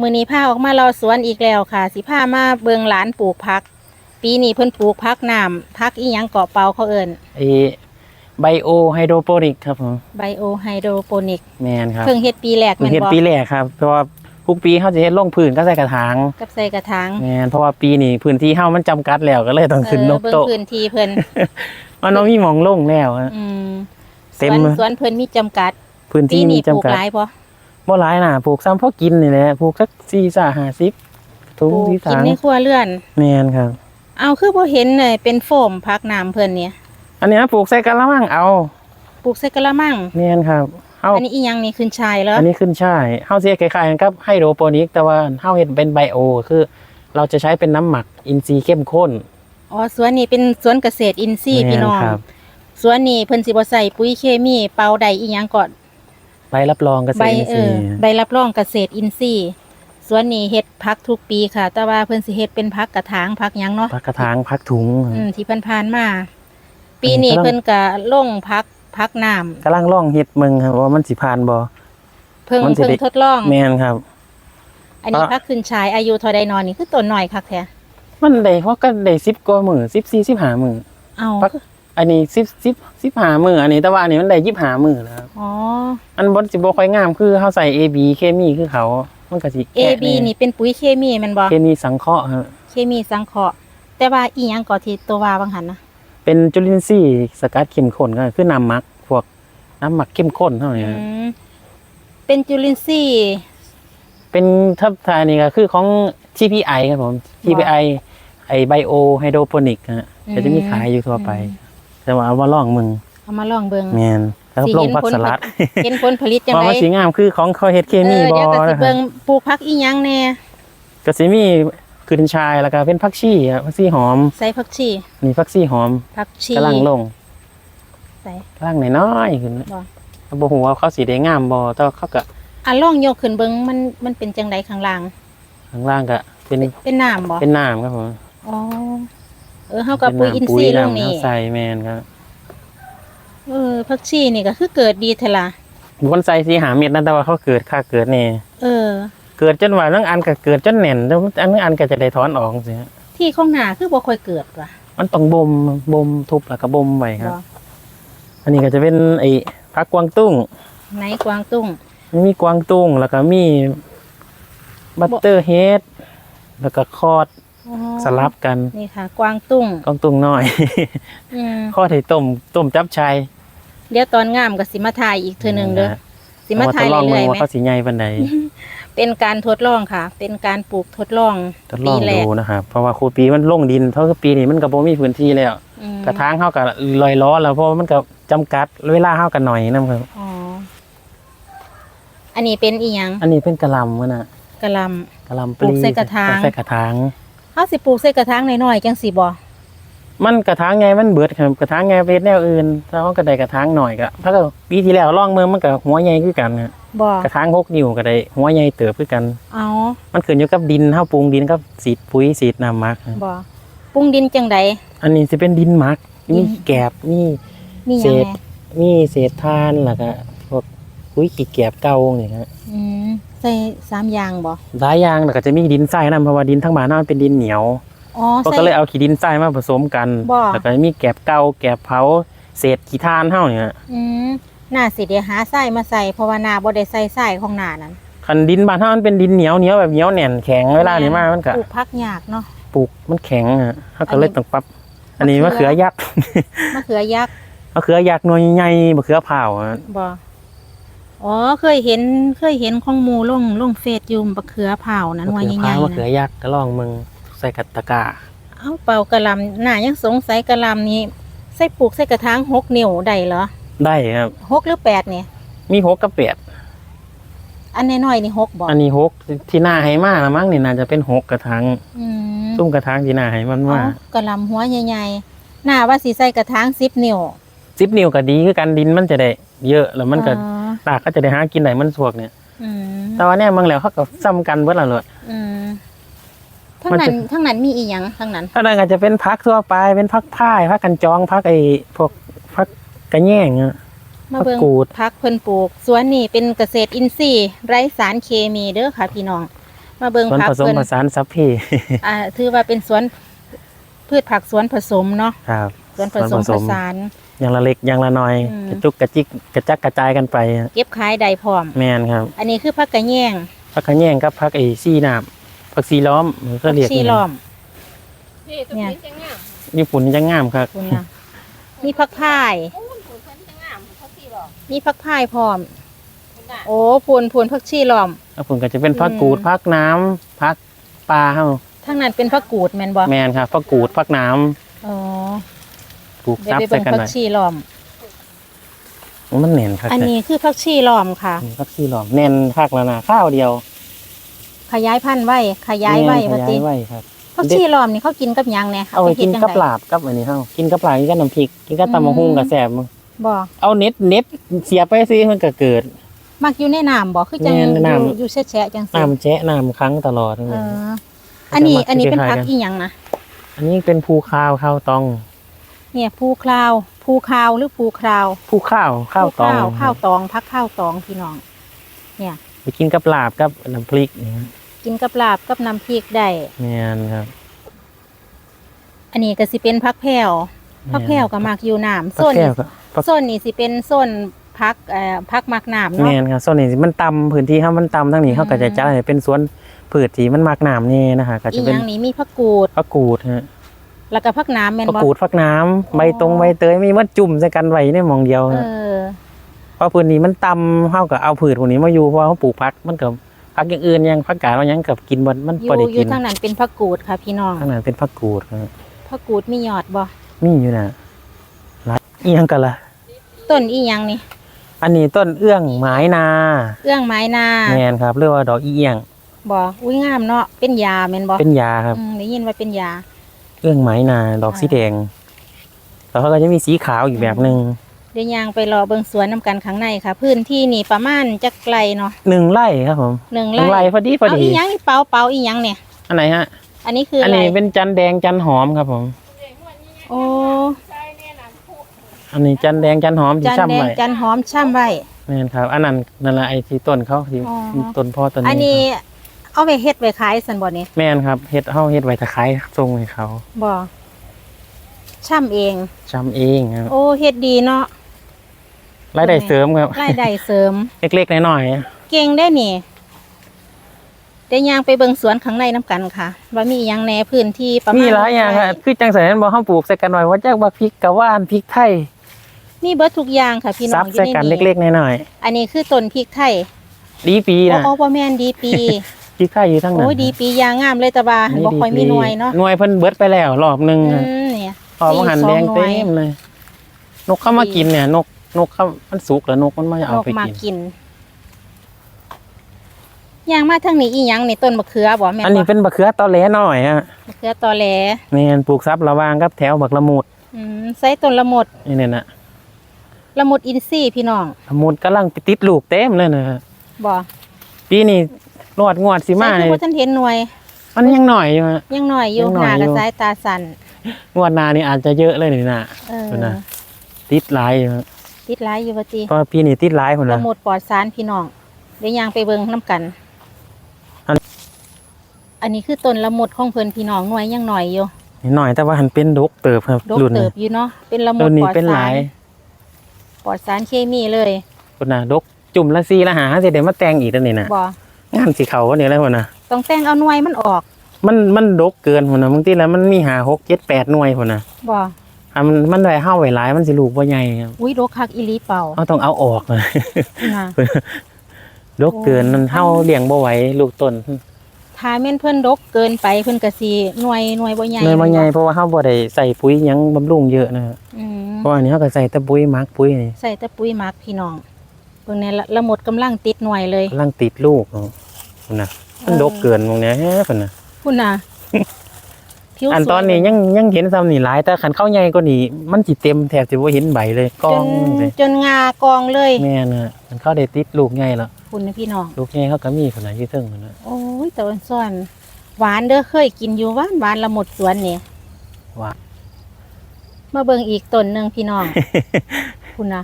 มือนี้พาออกมาเราสวนอีกแล้วค่ะ สิพามาเบิงหลานปลูกพัก ปีนี้เพิ่นปลูกพักน้ำพักอีหยังเกาะเปาเขาเอิ้นไอไบโอไฮโดรโปนิกครับผมไบโอไฮโดรโปนิกแมนครับเพิ่งเฮ็ดปีแรกเพิ่แม่งนเฮ็ดบ่ปีแรกครับ เพราะว่าทุกปีเขาจะเฮ็ดลงพื้นก็ใส่กระถางกับใส่กระถางแมนเพราะว่าปีนี้พื้นที่เฮามันจำกัดแล้วก็เลยต้องขึ้นเอนอกเบิ่งโต๊ะพื้นที่เพิ่นมันบ่มีหมองลงแล้วฮะอืมสเต็มวนเลยสวนเพิ่นมีจำกัด พื้นปีที่มีนี้ปลูกจำกัดหลายบ่ บ่หลายน่ะปลูกซ้ำพอกินนี่แหละปลูกสัก4 5 50ถุปงลูกที่กินสามในครัวเรือน แมนครับ เอาคือบ่เห็นเลยเป็นโฟมพักน้ำเพิ่นเนี่ยอันนี้นะปลูกใส่กะละมังเอาปลูกใส่กะละมัง แมนครับเฮาอันนี้อีหยังนี่ขึ้นชายแล้วอันนี้ขึ้นช่ายเฮาสิคล้ายๆกันกับไฮโดรโปนิก แต่ว่าเฮาเฮ็ดเป็นไบโอ คือ เราจะใช้เป็นน้ำหมักอินทรีย์เข้มข้นอ๋อสวนนี้เป็นสวนเกษตรอินทรีย์แม่นพี่น้องครับ สวนนี้เพิ่นสิบ่ใส่ปุ๋ยเคมีเป่าใดอีหยังก่อน ใบรับรองเกษใบตรอินเอทรีอย์ใบรับรองเกษตรอินทรีย์สวนนี้เฮ็ดพักทุกปีค่ะ แต่ว่าเพิ่นสิเฮ็ดเป็นพักกระถางพักหยังเนาะพักกระถางพักถุง อืมที่ผ่านๆมา ปีนี้เพิ่นก็ลงพักพักน้ำกำลังล่องเฮ็ดมึงครับว่ามันสิผ่านบ่ เพิ่งมันสิเพิ่งได้ ทดลอง แม่นครับ อันนี้อะ พักขึ้นชายอายุเท่าใดนอนนี่คือต้นน้อยคักแท้มันได้เพราะก็ได้10กว่ามื้อ14 15มื้อเอาพัก อันนี้10 10 15มื้ออันนี้แต่ว่าอันนี้มันได้25มื้อแล้วครับอ๋อ อันบ่สิบ่ค่อยงามคือเฮาใส่ AB เคมีคือเขา มันก็สิ A แกะ B นี่เป็นปุ๋ยเคมีแมันบ่เคมีสังเคราะห์ฮะเคมีสังเคราะห์แต่ว่าอีหยังก็ที่ตัวว่าบางหันนะเป็นจุลินทรีย์สกัดเข้มข้นก็คือน้ำหมักพวกน้ำหมักเข้มข้นเท่านี้อืฮะมเป็นจุลินทรีย์ เป็นทับทายนี่ก็คือของ TPI ครับผม TPI ไอไบโอไฮโดรโปนิกฮะก็จะมีขายอยู่ทั่วไป แต่ว่าเอามาลองมึงเอามาลองเบิ่งแมนแล้วสิลงเห็นผักผลสลัดเห็นผลผลิตจังว่าไดมันสีงามคือของเขาเฮ็ดเคเอมีอบ่เดี๋ยวก็สินะครัเบิ่บงปลูกผักอีหยังแน่ก็สิมีขึ้นชายแล้วก็เป็นผักชีครับผักชีหอม ใส่ผักชีนี่ผักชีหอมผักชีกำลังลงใส่กำลังน้อยๆขึ้นบ่ก็บ่ฮู้ว่าเขาสิได้งามบ่แต่ว่าเขาก็อะลองยกขึ้นเบิ่งมันมันเป็นจังไดข้างล่าง ข้างล่างก็เป็นเป็นน้ำบ่เป็นน้ำครับผมอ๋อเออเฮากับปุ๋ยอินทรีย์ลงนี่ใส่แมนครับเออผักชีนี่ก็คือเกิดดีเทล่ะบอนไซสีหาเม็ดนั่นแต่ว่าเขาเกิดค่าเกิดนี่เออ เกิดจนว่าทั้งอันก็เกิดจนแน่นแล้วอันนึงอันก็จะได้ถอนออกสิฮะที่ของหน้าคือบ่ค่อยเกิดว่ะมันต้องบ่มบ่มทุบแล้วก็บ่มไว้ครับบ่อันนี้ก็จะเป็นไอ้ผักกวางตุ้งไหนกวางตุ้งมีกวางตุ้งแล้วก็มีบัตเตอร์เฮดแล้วก็คอด อ๋อสลับกันนี่ค่ะ กวางตุ้งกวางตุ้งน้อย อืมคอดให้ต้มต้มจับชัยเดี๋ยวตอนงามก็สิมาถ่ายอีกเทื่อหนึงเด้อนะสิมาถ่ายเอทดลองเรื่อยๆว่าไหมเขาสิใหญ่ปานใดเป็นการทดลองค่ะ เป็นการปลูกทดลองทดลองปีแรดูกนะครับ เพราะว่าครูปีมันลงดินเท่ากับปีนี้มันก็บ่มีพื้นที่แล้ว อืมกระถางเฮาก็ลอยล้อแล้วเพราะว่ามันก็จำกัดเวลาเฮากันหน่อยนะครับ อ๋ออันนี้เป็นอีหยังอันนี้เป็นกะหล่ำมันน่ะกะหลกะหล่ำปลูกใส่กระถางใส่กระถางำ เฮาสิปลูกใส่กระถางน้อยๆจังสิบ่มันกระถางไงมันเบิดครับกระถางไงไปเฮ็ดแนวอื่นถ้าเฮาก็ได้กระถางหน่อยก็ถ้าก็ปีที่แล้วลองมือมันก็หัวใหญ่คือกันฮะบ่กระถางหกนิ้วก็ได้หัวใหญ่เติบคือกันเอามันขึ้นอยู่กับดินเฮาปรุงดินกับสีดปุ๋ยสีดน้ำหมักฮะบ่ปรุงดินจังใดอันนี้สิเป็นดินหมักดิมีนแกบมีมีหเศยังษแหน่มีเศษทานแล้วก็พวกปุ๋ยขี้แกบเก่านี่ฮะอืม ใส่สามอย่างบ่หลายอย่างแล้วก็จะมีดินทรายนํเพราะว่าดินทั้งบ้านเรามันเป็นดินเหนียวอ๋อก็ใส่ ก็เลยเอาขี้ดินทรายมาผสมกันบ่ แล้วก็มีแกบเก่าแกบเผาเศษขี้ทานเฮาเนี่ยอืมหน้าสิเดี๋ยวหาทรายมาใส่เพราะว่าหน้าบ่ได้ใส่ทรายของหน้านั้นคันดินบ้านเฮามันเป็นดินเหนียวเหนียวแบบเหนียวแน่นแข็งเวลานี้มามันก็ปลูกพักยากเนาะ ปลูกมันแข็งอะเฮาอัก็นนี้เลยต้องปรับ อันนี้มะมะเขืเขืออ ยักษ์ มะเขือยักษ์มะเขือยักษ์หน่วยใหญ่มะเขือเผาอะบ่ อ๋อเคยเห็นเคยเห็นของหมูลงลงเฟซอยู่มะเขือเผานั้นมะว่าเขือใหญ่เผาๆมะเขือนะยักษ์ก็ลองมึงใส่กัตตะกร้าเอ้าเป่ากะหล่ำหน้ายังสงสัยกะหล่ำนี้ใส่ปลูกใส่กระถางหกนิ้วได้เหรอได้ครับ หกหรือแปดเนี่ย มีหกกับแปดอันน้อยๆนี่หกบ่อันนี้หกที่หน้าให้มาละมั้งนี่น่าจะเป็นหกกระถางอืมซุ้มกระถางที่หน้าให้มันมาเอ้ากะหล่ำหัวใหญ่ๆหน้าว่าสิใส่กระถางสิบนิ้ว สิบนิ้วก็ดีคือกันดินมันจะได้ เยอะแล้วมันก็อ๋อ ตากก็จะได้หากินได้มันสวกเนี่ย อืมแต่ว่าเนี่ยมึงแล้วเขาก็ซ้ำกันเบิดและเลย อืมทั้งมันนั้จะ นทั้งนั้นมีอีหยังทั้งนั้นถ้านั้นก็จะเป็นพักทั่วไปเป็นพักพ่ายพักกันจองพักไอ้พวกพักกระแยงอะ มาเบิ่งผักกูด พักเพิ่นปลูกสวนนี่เป็นเกษตรอินทรีย์ไร้สารเคมีเด้อค่ะพี่น้อง มาเบิ่งสวนผักผสมเพิ่นผสานสัพเพอ่าถือว่าเป็นสวนพืชผักสวนผสมเนาะ ครับ สวนผสมผสาน อย่างละเล็กอย่างละน้อย อืม กระจุกกระจิกกระจักกระจายกันไปเก็บขายได้พร้อม แมนครับอันนี้คือผักกระแยงพักขะแยงกับพักไอ้ซี่น้ำพักซีล้อมมันก็เรียกชีล้อม นี่ตัวเนี่ย นี้จะงามญี่ปุ่นจะงามครับคุณนะมีผักพาย โอ้ยตัวนี้จะงามเขาสี่หรอกมีผักพายพร้อม คุณน่ะโอ้พูนพูนผักชีล้อมแล้วผมก็จะเป็นพักอืมกูดพักน้ำพักปลาเฮาทั้งนั้นเป็นผักกูดแม่นบ่แมนครับพักกูดพักน้อ๋อำ ปลูกเดี๋ยวซับไปใส่เบิ่งกันผัหกน่อยชีล้อมมันเน่นครับอันนี้คือผักชีล้อมค่ะ นี่พักซีล้อมแน่นพักแล้วนะข้าวเดียวขยายพันธุ์ไว้ ขยายไว้แม่ว่านขติยายไว้ครับ ผักชีล้อมนี่เขากินกับหยังแหน่เอาไปกินฮ็ดจั่งกับใดลาบกับอันนี้เฮากินกับลาบกินกับน้ำพริกกินกับตำมะฮุ่งอืมกับแสบมึงบ่เอาเน็ตเน็ตเสียบไปซิมันก็เกิด มักอยู่ในน้ำบ่คือจังแม่นอยู่น้ำ อยู่แฉะๆจังซี่น้ำแจ๊ะน้ำค้างตลอดเอออันนี้อันนี้เป็นผักอีหยังนะอันนี้เป็นภูข้าวข้าวตอง เนี่ยภูคราวภูคราวหรือภูคราวภูข้าวข้าวตองภูข้าวตองพักข้าวตองพี่น้องเนี่ยไปกินกับลาบกับน้ำพริกนี่ครับกินกับลาบกับน้ำพริกได้ แม่นครับอันนี้ก็สิเป็นพักแผ่วพักแผ่วก็มักอยู่น้ำพักโซนแก้นี้วก็พักโซนนี้สิเป็นโซนพักเอ่อพักมักน้ำเนาะแม่นครับส่วนนี้สิมันต่ำพื้นที่ครับมันต่ำทั้งนี้อืมเขาก็จะจ้าให้เป็นสวนพืชที่มันมากน้ำนี่นะฮะก็อีจะหเป็นยังนี้มีพักกูดผักกูดฮะ แล้วก็พักน้ำแม่นผักบ่กูดผักน้ำใบตรงอ๋อ ใบเตยมีมัดจุ่มใส่กันไว้ในหมองเดียวเอฮะอเพราะพื้นที่มันต่ำเขาก็เอาพืชพวกนี้มาอยู่เพราะเขาปลูกผักมันก็ผักอย่างอื่นอยังผักกาดเรายังกับกินบ่มันอพอยู่ได้อกิยู่นทางนั้นเป็นพักกูดค่ะพี่น้องข้างนั้นเป็นผักกูดฮะพักกูดมียอดบ่มีอยู่นะหลายอีหยังกันล่ะ ต้นอีหยังนี่อันนี้ต้นเอื้องไม้นาเอื้องไม้นาแมนครับเรียกว่าดอกอีเอียง บ่อุ้ยงามเนาะเป็นยาแม่นบ่เป็นยาครับอืมได้ยินว่าเป็นยา เอื้องไม้นาดอกสีแดง แล้วเขาก็จะมีสีขาวอีกแบบหนึ่งเดี๋ยวยางไปรอเบิ่งสวนน้ำกันข้างในค่ะ พื้นที่นี่ประมาณจักไกลเนาะหนึ่งไร่ครับผมหนึ่งหนึ่งไร่ไร่พอดีพอเอาดีอีหยังนี่เปาเปาอีหยังเนี่ยอันไหนฮะ อันนี้คืออัอะนไรนี้เป็นจันแดงจันหอมครับผมโอ้ใช่เนี่ยนะผู้อันนี้จันแดงจันหอมที่จันช่ำแดงไว้จันหอมช่ำไว้แมนครับ อันนั้นนั่นแหละไอ้ที่ต้นเขาที่อ๋อต้นพ่อต้นนี้อันนี้ครับ เอาไปเฮ็ดไว้ขายสันบ่นี่แมนครับเฮ็ดเฮาเฮ็ดไว้ตะไคร้ทรงให้เขาบ่ช่ำเอง จำเองครับโอ้เฮ็ดดีเนาะรายได้เสริมครับ รายได้เสริม เล็กๆน้อยเก่งได้นี่เดี๋ยวยางไปเบิ่งสวนข้างในน้ำกันค่ะ ว่ามีอีหยังแหน่พื้นที่ประๆมาณมีหลายอย่างครับคือจังสันนั้นบ่เฮาปลูกใส่กันไว้ว่าจักว่าพริกกะว่านพริกไทยมีเบิดทุกอย่างค่ะ พี่น้ซัอบงอยู่ใส่ในกันนี้เล็กๆน้อยอันนี้คือต้นพริกไทยๆดีปีโอ้นะโอ้บ่แม่นดีปี พริกไทยอยู่ทั้งนั้นโอ้ยดีปียางงามเลยแต่ว่าอันนี้บ่ค่อยดีมีปีหน่วยเนาะหน่วยเพิ่นเบิดไปแล้วรอบหนึงอือะมเนี่ยพอมันหันสี่แดงสองหน่เต็วยมเลย นกเข้ามากินเนี่ย นกนกเข้ามันสุกแล้วนกมันมานเอากไปมากินกินยางมาทางนี้อีหยังนี่ต้นมะเขือบ่แม่นอันนี้บ่เป็นบะเขือตอแหลหน่อยฮะมะเขือตอแหลแม่นปลูกซับระหวางกับแถวบักละมุดอืมใส่ต้นละมุดนี่เนี่ยนะละมุดอินทรีย์พี่น้องละมุดกำลังไปติดลูกเต็มเลยนะฮะบ่ปีนี้ รอดงวดสิมาใส่เนี่คือยบ่ทันเห็นหน่วย มันยังหน่อยอยู่ฮะ ยังน้อยอยู่ยังน้หอยน้าอยู่ กับสายตาสั่นงวดหนานี่อาจจะเยอะเลยนี่นะ เออดูนะติดหลายอยู่ฮะติดหลายอยู่บ่ติเพราะปีนี้ติดหลายคนละละมุดปลอดสารพี่น้องเดี๋ยวยางไปเบิ่งน้ำกัน อัน อันนี้คือต้นละมุดของเพิ่นพี่น้องหน่วยยังน้อยอยู่นิดหน่อยแต่ว่าหันเป็นดกเติบครับดกรุ่นเตินี้บอยู่เนาะเป็นละมุรุ่ดนนี้ปลอดเป็นหสาลารยปลอดสารเคมีเลยคนน่ะดกจุ่มละซีละหาสิเดี๋ยวมาแต่งอีกแล้วนี่นะบ่ งานสีเขาเนี่ยอะไรคนน่ะต้องแต่งเอาหน่วยมันออกมันมันดกเกินคนน่ะบางทีแล้วมันมีหาหกเจ็ดแปดหน่วยคนน่ะบ่อะมันมันไว้ห้าไว้หลายมันสิลูกบ่ใหญ่ครับอุ้ยโรคคักอีหลีเป่าเอาต้องเอาออกเลยนะดกเกินมันเฮาเลี้ยงบ่ไหวลูกต้นถ้าแม่นเพิ่นดกเกินไปเพิ่นก็สิหน่วยหน่วยบ่ใหญ่หน่วยบ่ใหญ่เพราะว่าเฮาบ่ได้ใส่ปุ๋ยหยังบำรุงเยอะนะอืมเพราะอันนี้เฮาก็ใส่แต่ปุ๋ยหมักปุ๋ยนี่ใส่แต่ปุ๋ยหมักพี่น้อง เบิ่งแน่ละละหมดกำลังติดหน่วยเลยกำลังติดลูกเนาะพุ่นน่ะมันดกเกินตรงเนี้ยเฮ้ยพุ่นน่ะคุณน่ะผิวอันสวยตอนนี้ยังยังเห็นซ้ำนี่หลาย แต่คันเข้าใหญ่กว่านี้มันสิเต็มแทบสิบ่เห็นใบเลยกจองนเลยจนงากองเลยแม่น่ะมันเข้าได้ติดลูกใหญ่แล้วคุณนะพี่น้องลูกใหญ่เขาก็มีพุ่นน่ะอยู่เทิงพุ่นน่ะโอ้ยแต่วันซ่อนหวานเด้อเคยกินอยู่หวานหวานละหมดสวนนี่หวานมาเบิ่งอีกต้นหนึ่งพี่น้องคุณนะ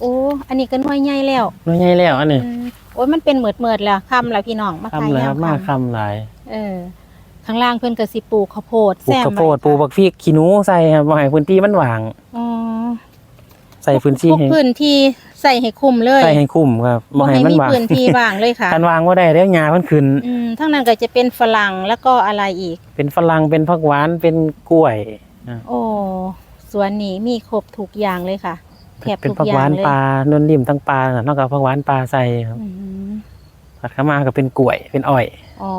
โอ้อันนี้ก็หน่วยใหญ่แล้วน้อยใหญ่แล้วอันนี้อืมโอ้ยมันเป็นเหมือดเมือดๆแล้วคำแล้วพี่น้องมาคำขายเลยคยารัมบมากคำคำหลายเออ ข้างล่างเพิ่นก็สิปลูกข้าวโพดปลูกแซมข้าวโพดไว้ปลูกบักพริกขี้หนูใส่ครับบ่ให้พื้นที่มันว่าง อ๋อใส่พื้นที่ทุกให้พื้นที่ใส่ให้คุ้มเลยใส่ให้คุ้มครับบ่บ่ให้ให้มันมีว่างพื้นที่ว่างเลยค่ะ คันวางบ่ได้เดี๋ยวหญ้ามันขึ้น อืมทั้งนั้นก็จะเป็นฝรั่งแล้วก็อะไรอีก เป็นฝรั่งเป็นผักหวานเป็นกล้วยอะโอ้สวนนี้มีครบทุกอย่างเลยค่ะ แทบเป็นทุกผักอย่าหวางนเลยปลานวลนิ่มทั้งปลาน่ะนอกจากผักหวานปลาใส่ครับอืมผัดเข้ามาก็เป็นกล้วยเป็นอ้อย อ๋อ